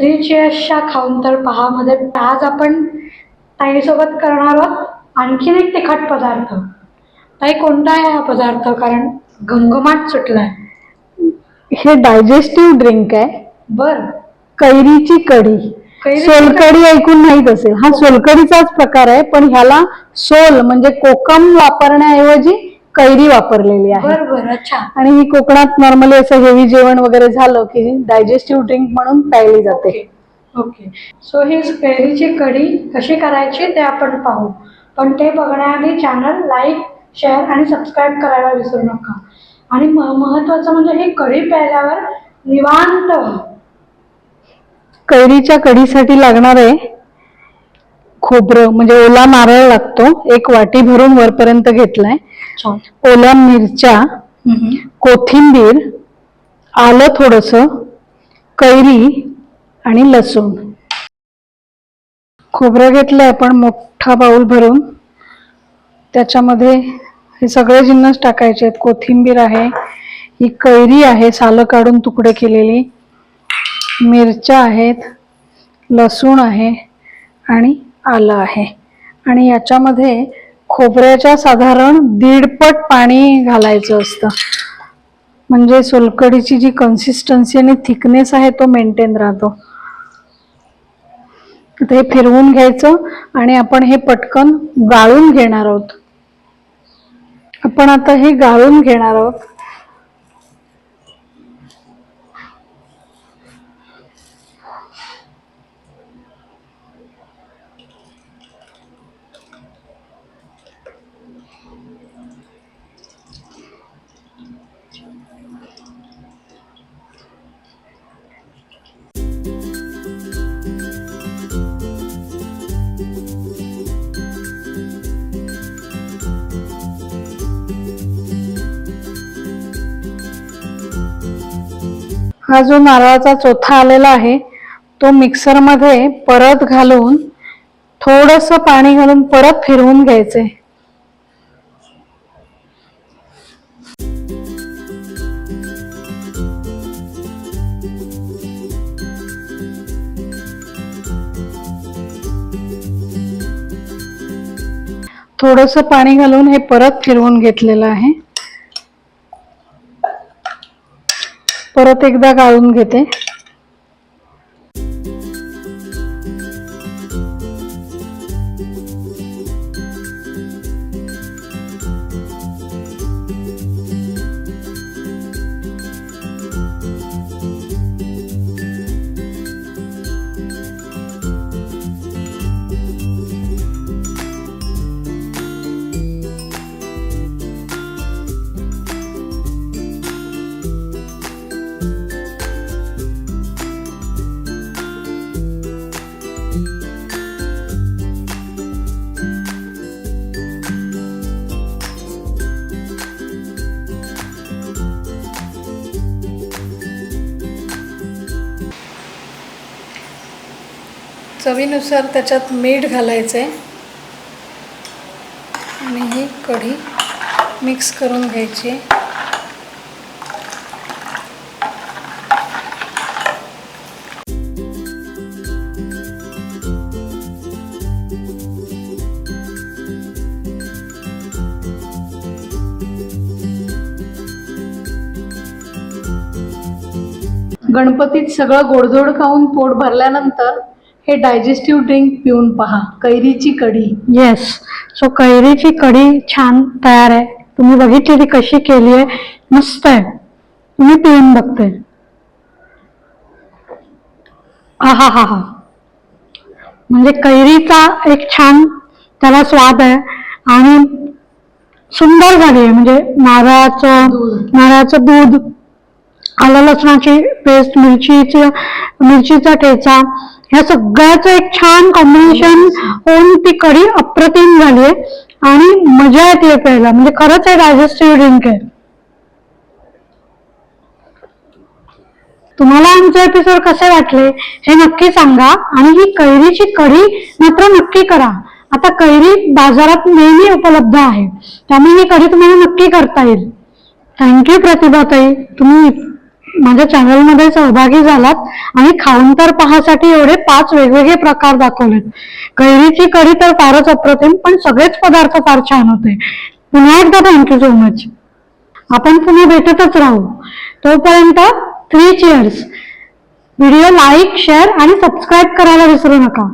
Three चेअर्सच्या खाऊन तर पहा मध्ये आज आपण ताईसोबत करणार आहोत आणखीन एक तिखट पदार्थ. ताई कोणता आहे हा पदार्थ? कारण घमघमाट सुटलाय. हे डायजेस्टिव्ह ड्रिंक आहे. बर. कैरीची कढी. कैरीची सोलकढी ऐकून माहीत असेल. हा. सोलकढीचाच प्रकार आहे पण ह्याला सोल म्हणजे कोकम वापरण्याऐवजी कैरी वापरलेली आहे. अच्छा आणि ही कोकणात नॉर्मली असं हेवी जेवण वगैरे झालं की डायजेस्टिव्ह ड्रिंक म्हणून प्यायली जाते. ओके सो ही कैरीची कढी कशी करायची ते आपण पाहू. पण ते बघण्याआधी चॅनल लाईक शेअर आणि सबस्क्राईब करायला विसरू नका. आणि म महत्त्वाचं म्हणजे ही कढी प्यायल्यावर निवांत. कैरीच्या कढीसाठी लागणारे खोबरं म्हणजे ओला नारळ लागतो एक वाटी भरून वरपर्यंत घेतलाय. ओल्या मिरच्या. कोथिंबीर आलं थोडस कैरी आणि लसूण. खोबरं घेतलंय आपण मोठा बाऊल भरून. त्याच्यामध्ये हे सगळे जिन्नस टाकायचे आहेत. कोथिंबीर आहे ही कैरी आहे सालं काढून तुकडे केलेली. मिरच्या आहेत लसूण आहे आणि आलं आहे. आणि याच्यामध्ये खोबऱ्याच्या साधारण दीडपट पाणी घालायचं असतं. म्हणजे सोलकडीची जी कन्सिस्टन्सी आणि थिकनेस आहे तो मेंटेन राहतो. आता हे फिरवून घ्यायचं आणि आपण हे पटकन गाळून घेणार आहोत. आपण आता हे गाळून घेणार आहोत. हा जो नारळाचा चोथा आलेला आहे तो मिक्सरमध्ये परत घालून थोडस पाणी घालून परत फिरवून घ्यायचे. थोडस पाणी घालून हे परत फिरवून घेतलेलं आहे. परत एकदा गाळून घेते. चवीनुसार त्याच्यात मीठ घालायचे आणि ही कढी मिक्स करून घ्यायची. गणपतीत सगळं गोडधोड खाऊन पोट भरल्यानंतर हे डायजेस्टिव्ह ड्रिंक पिऊन पहा. कैरीची कढी. येस सो कैरीची कढी छान तयार आहे. तुम्ही बघितली ती कशी केली आहे? मस्त आहे. तुम्ही पिऊन बघते. हा हा हा. हा म्हणजे कैरीचा एक छान त्याला स्वाद आहे आणि सुंदर झाली आहे. म्हणजे नारळाचं नारळाचं दूध. आलं लसणाची पेस्ट मिरचीची मिरचीचा ठेचा ह्या सगळ्याचं एक छान कॉम्बिनेशन होऊन ती कढी अप्रतिम झाली आहे. आणि मजा येते प्यायला. म्हणजे खरंच आहे डायजेस्टिव्ह ड्रिंक आहे. तुम्हाला आमचे एपिसोड कसे वाटले हे नक्की सांगा. आणि ही कैरीची कढी मात्र नक्की करा. आता कैरी बाजारात नेहमी उपलब्ध आहे. त्यामुळे ही कढी तुम्हाला नक्की करता येईल. Thank you Pratibhatai. तुम्ही माझ्या चॅनलमध्ये सहभागी झालात आणि खाऊन तर पहासाठी एवढे पाच वेगवेगळे प्रकार दाखवलेत. कैरीची कढी तर फारच अप्रतिम पण सगळेच पदार्थ फार छान होते. पुन्हा एकदा थँक्यू सो मच आपण पुन्हा भेटतच राहू. तोपर्यंत three cheers video like share आणि सबस्क्राईब करायला विसरू नका.